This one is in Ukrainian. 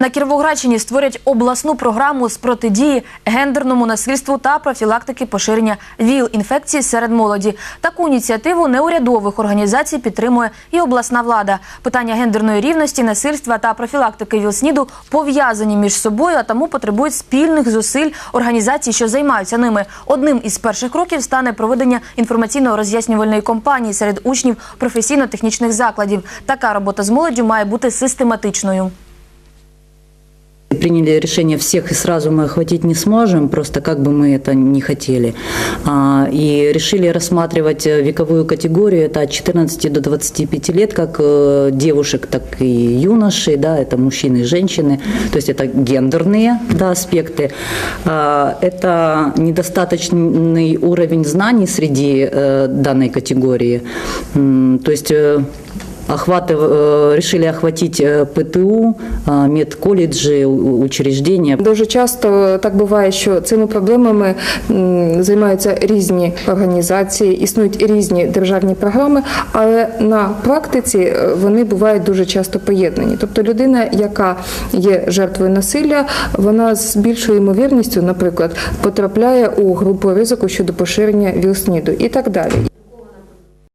На Кіровоградщині створять обласну програму з протидії гендерному насильству та профілактики поширення ВІЛ-інфекції серед молоді. Таку ініціативу неурядових організацій підтримує і обласна влада. Питання гендерної рівності, насильства та профілактики ВІЛ-СНІДу пов'язані між собою, а тому потребують спільних зусиль організацій, що займаються ними. Одним із перших кроків стане проведення інформаційно-роз'яснювальної кампанії серед учнів професійно-технічних закладів. Така робота з молоддю має бути систематичною Приняли решение всех и сразу мы охватить не сможем, просто как бы мы это не хотели. А, И решили рассматривать э, вековую категорию, это от 14 до 25 лет, как э, девушек, так и юношей, да, это мужчины и женщины, то есть это гендерные да, аспекты. А, Это недостаточный уровень знаний среди э, данной категории. М, То есть э, охватыв- э, решили охватить э, ПТУ, э, медколледжи, у- учреждения. Дуже часто так буває, що цими проблемами м, займаються різні організації, існують різні державні програми, але на практиці е, вони бувають дуже часто поєднані. Тобто людина, яка є жертвою насилля, вона з більшою ймовірністю, наприклад, потрапляє у групу ризику щодо поширення ВІЛ-СНІДу і так далі.